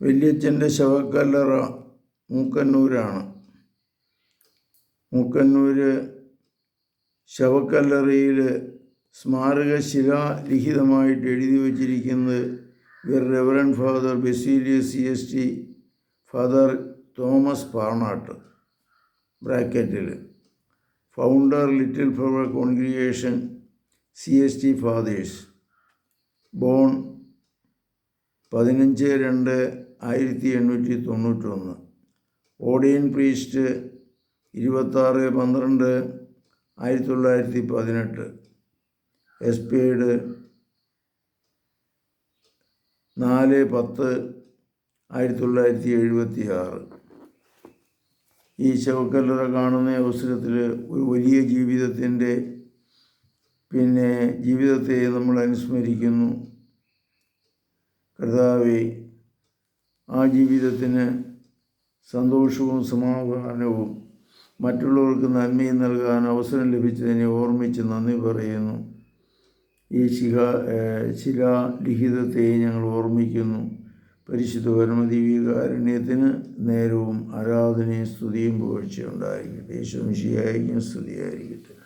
വല്യച്ഛന്റെ ശവക്കല്ലറ മൂക്കന്നൂരാണ്. മൂക്കന്നൂര് ശവക്കല്ലറയിൽ സ്മാരക ശിലാലിഖിതമായിട്ട് എഴുതി വച്ചിരിക്കുന്നത് reverend father Basilius C S T father Thomas Parnatt. ബ്രാക്കറ്റിൽ founder little flower congregation C S T fathers. Born പതിനഞ്ച് രണ്ട് ആയിരത്തി എണ്ണൂറ്റി തൊണ്ണൂറ്റൊന്ന്. ഓഡിയൻ പ്രീസ്റ്റ് ഇരുപത്താറ് പന്ത്രണ്ട് ആയിരത്തി തൊള്ളായിരത്തി പതിനെട്ട്. എസ് എക്സ്പയർഡ് നാല് പത്ത് ആയിരത്തി തൊള്ളായിരത്തി എഴുപത്തി ആറ് ഈ ശവക്കല്ലറ കാണുന്ന അവസരത്തിൽ ഒരു വലിയ ജീവിതത്തിന്റെ പിന്നെ ജീവിതത്തെ നമ്മൾ അനുസ്മരിക്കുന്നു. കർത്താവെ ആ ജീവിതത്തിന് സന്തോഷവും സമാധാനവും മറ്റുള്ളവർക്ക് നന്മയും നൽകാൻ അവസരം ലഭിച്ചതിനെ ഓർമ്മിച്ച് നന്ദി പറയുന്നു. ഈ ശിഖ ശിലാലിഖിതത്തെ ഞങ്ങൾ ഓർമ്മിക്കുന്നു. പരിശുദ്ധ പരമദീവികാരുണ്യത്തിന് നേരവും ആരാധനയും സ്തുതിയും പുകഴ്ചയുണ്ടായിരിക്കട്ടെ യേശുമിഷിയായിരിക്കും സ്തുതിയായിരിക്കട്ടെ.